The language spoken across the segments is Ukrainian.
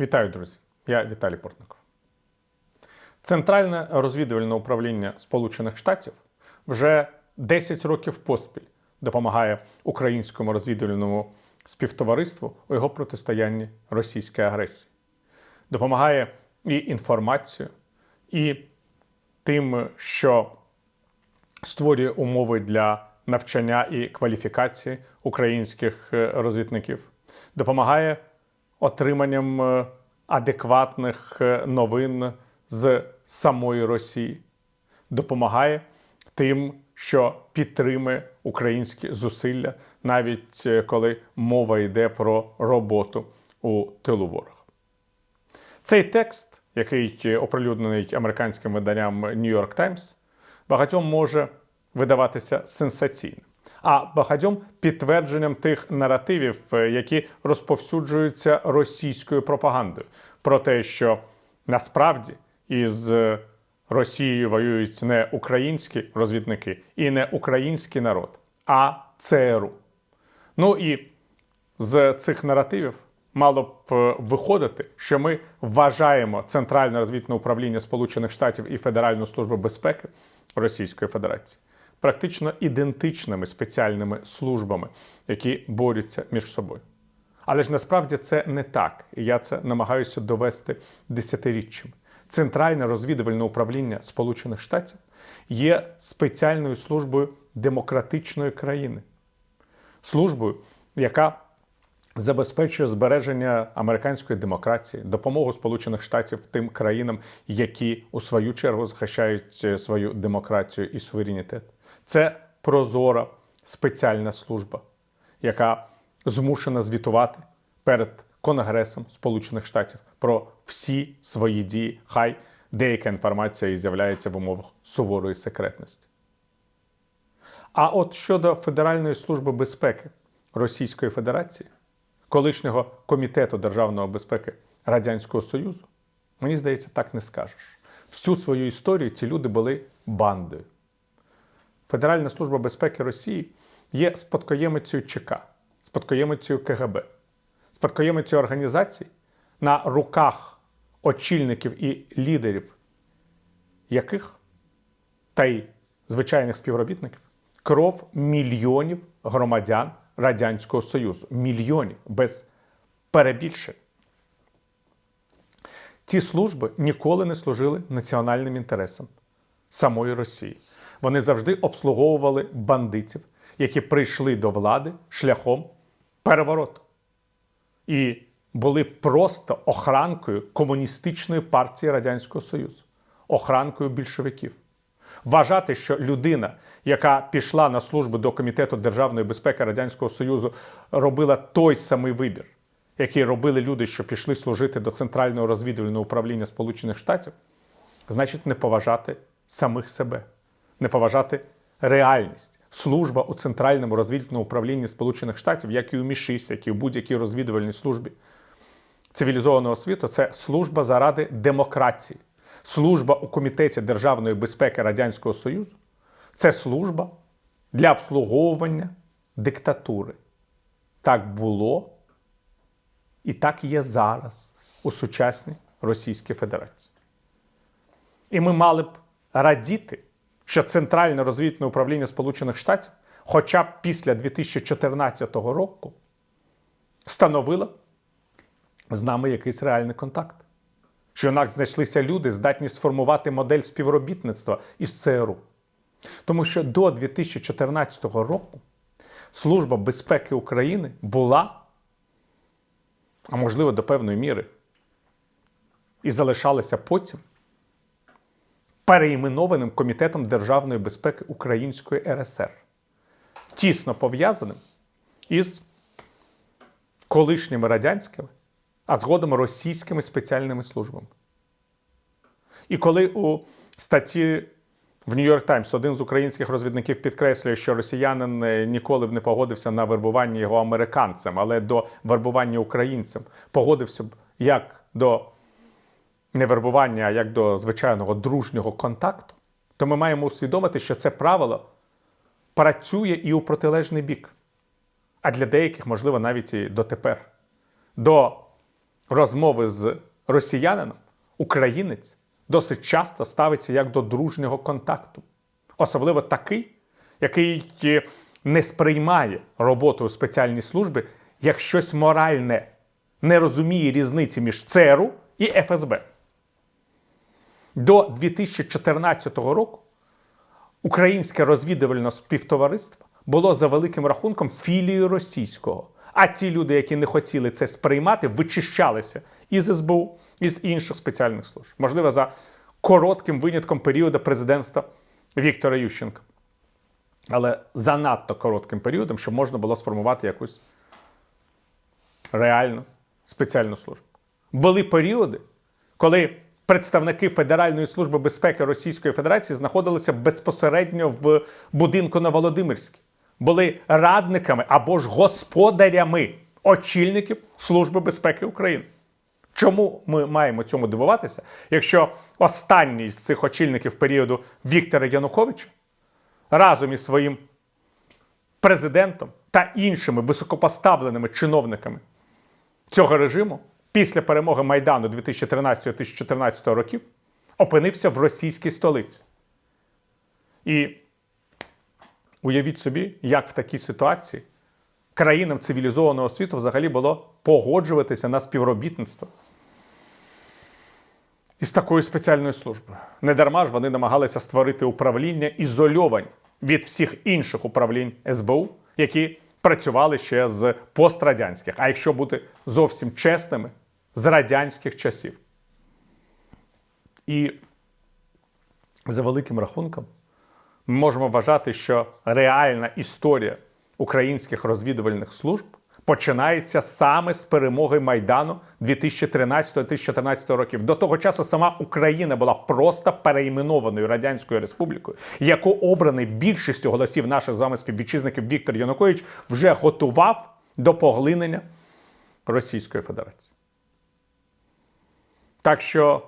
Вітаю, друзі! Я Віталій Портников. Центральне розвідувальне управління Сполучених Штатів вже 10 років поспіль допомагає українському розвідувальному співтовариству у його протистоянні російській агресії. Допомагає і інформацією, і тим, що створює умови для навчання і кваліфікації українських е, розвідників, допомагає отриманням е, адекватних е, новин з самої Росії, допомагає тим, що підтримує українські зусилля, навіть е, коли мова йде про роботу у тилу ворога. Цей текст, який оприлюднений американським виданням New York Times, багатьом може видаватися сенсаційним, а багатьом підтвердженням тих наративів, е, які розповсюджуються російською пропагандою, про те, що насправді із Росією воюють не українські розвідники і не український народ, а ЦРУ. Ну і з цих наративів мало б е, виходити, що ми вважаємо Центральне розвідне управління Сполучених Штатів і Федеральну службу безпеки Російської Федерації практично ідентичними спеціальними службами, які борються між собою. Але ж насправді це не так, і я це намагаюся довести десятиріччями. Центральне розвідувальне управління Сполучених Штатів є спеціальною службою демократичної країни, службою, яка забезпечує збереження американської демократії, допомогу Сполучених Штатів тим країнам, які у свою чергу захищають е, свою демократію і суверенітет. Це прозора спеціальна служба, яка змушена звітувати перед Конгресом Сполучених Штатів про всі свої дії. Хай деяка інформація і з'являється в умовах суворої секретності. А от щодо Федеральної служби безпеки Російської Федерації, колишнього комітету державної безпеки Радянського Союзу, мені здається, так не скажеш. Всю свою історію ці люди були бандою. Федеральна служба безпеки Росії є спадкоємицею ЧК, спадкоємицею КГБ, спадкоємицею організацій, на руках очільників і лідерів, яких та й звичайних співробітників кров мільйонів громадян Радянського Союзу. Мільйонів без перебільшень. Ці служби ніколи не служили національним інтересам самої Росії. Вони завжди обслуговували бандитів, які прийшли до влади шляхом перевороту. І були просто охранкою комуністичної партії Радянського Союзу, охранкою більшовиків. Вважати, що людина, яка пішла на службу до Комітету державної безпеки Радянського Союзу, робила той самий вибір, який робили люди, що пішли служити до Центрального розвідувального управління Сполучених Штатів, значить не поважати самих себе, не поважати реальність. Служба у Центральному розвідувальному управлінні Сполучених Штатів, як і у МІ-6, як і у будь-якій розвідувальній службі цивілізованого світу, це служба заради демократії. Служба у Комітеті державної безпеки Радянського Союзу це служба для обслуговування диктатури. Так було і так є зараз у сучасній Російській Федерації. І ми мали б радіти, що Центральне розвідне управління Сполучених Штатів, хоча б після 2014 року, встановило з нами якийсь реальний контакт. Що нас знайшлися люди, здатні сформувати модель співробітництва із ЦРУ. Тому що до 2014 року Служба безпеки України була, а можливо, до певної міри, і залишалася потім переіменованим Комітетом державної безпеки Української РСР, тісно пов'язаним із колишніми радянськими, а згодом російськими спеціальними службами. І коли у статті в Нью-Йорк Таймс один з українських розвідників підкреслює, що росіянин е, ніколи б не погодився на вербування його американцем, але до вербування українцем погодився б як до не вербування, як до звичайного дружнього контакту, то ми маємо усвідомити, що це правило працює і у протилежний бік. А для деяких, можливо, навіть і дотепер. До розмови з росіянином українець досить часто ставиться як до дружнього контакту, особливо такий, який е, не сприймає роботу у спеціальній службі як щось моральне, не розуміє різниці між ЦРУ і ФСБ. До 2014 року українське розвідувальне співтовариство було за великим рахунком філією російського. А ті люди, які не хотіли це сприймати, вичищалися із СБУ, із інших спеціальних служб. Можливо, за коротким винятком періоду президентства Віктора Ющенка. Але занадто коротким періодом, щоб можна було сформувати якусь реальну спеціальну службу. Були періоди, коли представники Федеральної служби безпеки Російської Федерації знаходилися безпосередньо в будинку на Володимирській, були радниками або ж господарями очільників Служби безпеки України. Чому ми маємо цьому дивуватися, якщо останній з цих очільників періоду Віктора Януковича разом із своїм президентом та іншими високопоставленими чиновниками цього режиму після перемоги Майдану 2013-2014 років опинився в російській столиці. І уявіть собі, як в такій ситуації країнам цивілізованого світу взагалі було погоджуватися на співробітництво із такою спеціальною службою. Недарма ж вони намагалися створити управління ізольовані від всіх інших управлінь СБУ, які працювали ще з пострадянських, а якщо бути зовсім чесними, з радянських часів. І за великим рахунком ми можемо вважати, що реальна історія українських розвідувальних служб починається саме з перемоги Майдану 2013-2014 років. До того часу сама Україна була просто перейменованою Радянською Республікою, яку обраний більшістю голосів наших з вами співвітчизників Віктор Янукович вже готував до поглинення Російської Федерації. Так що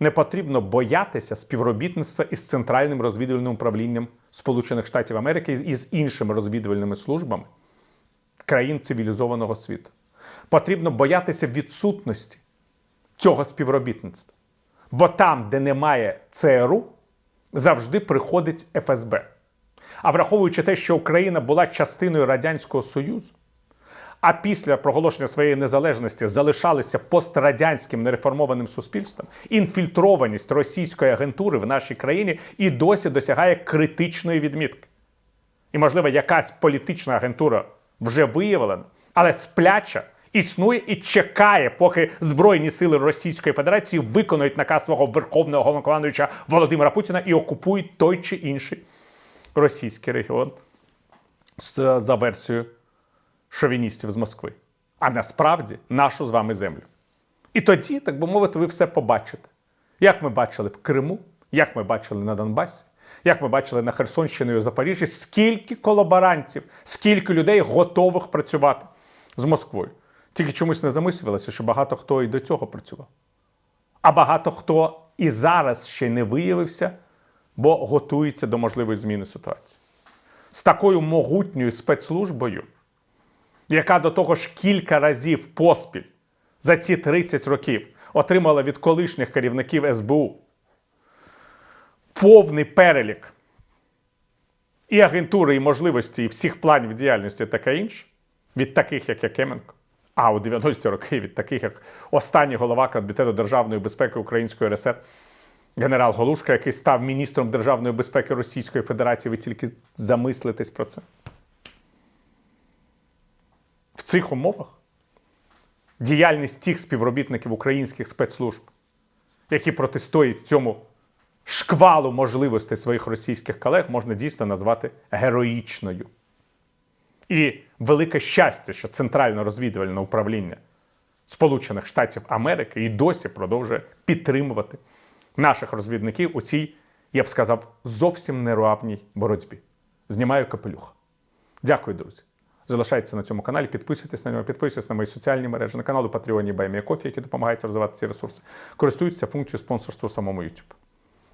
не потрібно боятися співробітництва із Центральним розвідувальним управлінням Сполучених Штатів Америки і з іншими розвідувальними службами країн цивілізованого світу. Потрібно боятися відсутності цього співробітництва. Бо там, де немає ЦРУ, завжди приходить ФСБ. А враховуючи те, що Україна була частиною Радянського Союзу, а після проголошення своєї незалежності залишалися пострадянським нереформованим суспільством, інфільтрованість російської агентури в нашій країні і досі досягає критичної відмітки. І, можливо, якась політична агентура вже виявлена, але спляча існує і чекає, поки Збройні сили Російської Федерації виконують наказ свого верховного головнокомандуюча Володимира Путіна і окупують той чи інший російський регіон за версією шовіністів з Москви, а насправді нашу з вами землю. І тоді, так би мовити, ви все побачите. Як ми бачили в Криму, як ми бачили на Донбасі, як ми бачили на Херсонщині і Запоріжжі, скільки колаборантів, скільки людей готових працювати з Москвою. Тільки чомусь не замислювалося, що багато хто і до цього працював. А багато хто і зараз ще не виявився, бо готується до можливої зміни ситуації. З такою могутньою спецслужбою, яка до того ж кілька разів поспіль за ці 30 років отримала від колишніх керівників СБУ повний перелік і агентури, і можливості, і всіх планів діяльності таке інше, від таких, як Якименко, а у 90-ті роки від таких, як останній голова Комітету державної безпеки Української РСР, генерал Голушка, який став міністром державної безпеки Російської Федерації. Ви тільки замислитесь про це. В цих умовах діяльність тих співробітників українських спецслужб, які протистоять цьому шквалу можливостей своїх російських колег, можна дійсно назвати героїчною. І велике щастя, що Центральне розвідувальне управління Сполучених Штатів Америки і досі продовжує підтримувати наших розвідників у цій, я б сказав, зовсім неруавній боротьбі. Знімаю капелюх. Дякую, друзі. Залишайтеся на цьому каналі, підписуйтесь на нього, підписуйтесь на мої соціальні мережі, на канал у Патреоні Баймія Кофі, які допомагають розвивати ці ресурси. Користуйтеся функцією спонсорства самому YouTube.